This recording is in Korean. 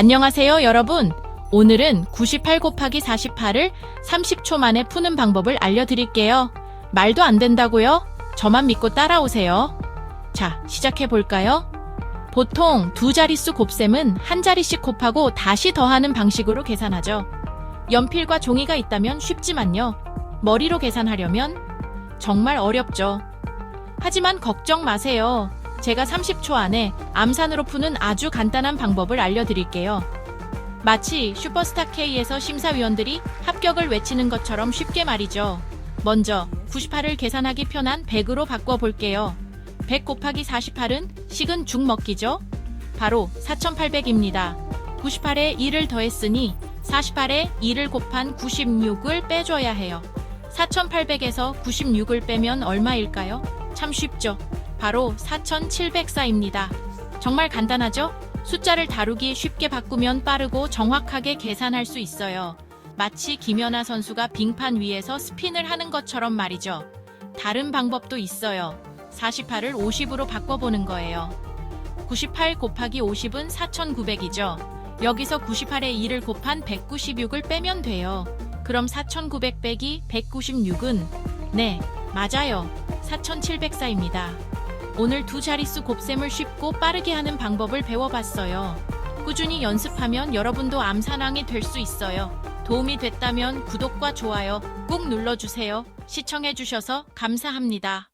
안녕하세요, 여러분. 오늘은 98 곱하기 48을 30초 만에 푸는 방법을 알려드릴게요. 말도 안 된다고요? 저만 믿고 따라오세요. 자, 시작해 볼까요? 보통 두 자릿수 곱셈은 한 자리씩 곱하고 다시 더하는 방식으로 계산하죠. 연필과 종이가 있다면 쉽지만요. 머리로 계산하려면 정말 어렵죠. 하지만 걱정 마세요. 제가 30초 안에 암산으로 푸는 아주 간단한 방법을 알려드릴게요. 마치 슈퍼스타 K에서 심사위원들이 합격을 외치는 것처럼 쉽게 말이죠. 먼저 98을 계산하기 편한 100으로 바꿔볼게요. 100 곱하기 48은 식은 죽 먹기죠? 바로 4800입니다. 98에 2를 더했으니 48에 2를 곱한 96을 빼줘야 해요. 4800에서 96을 빼면 얼마일까요? 참 쉽죠? 바로 4704입니다. 정말 간단하죠? 숫자를 다루기 쉽게 바꾸면 빠르고 정확하게 계산할 수 있어요. 마치 김연아 선수가 빙판 위에서 스핀을 하는 것처럼 말이죠. 다른 방법도 있어요. 48을 50으로 바꿔보는 거예요. 98 곱하기 50은 4900이죠. 여기서 98에 2를 곱한 196을 빼면 돼요. 그럼 4900 빼기 196은 네, 맞아요. 4704입니다. 오늘 두 자릿수 곱셈을 쉽고 빠르게 하는 방법을 배워봤어요. 꾸준히 연습하면 여러분도 암산왕이 될 수 있어요. 도움이 됐다면 구독과 좋아요 꾹 눌러주세요. 시청해주셔서 감사합니다.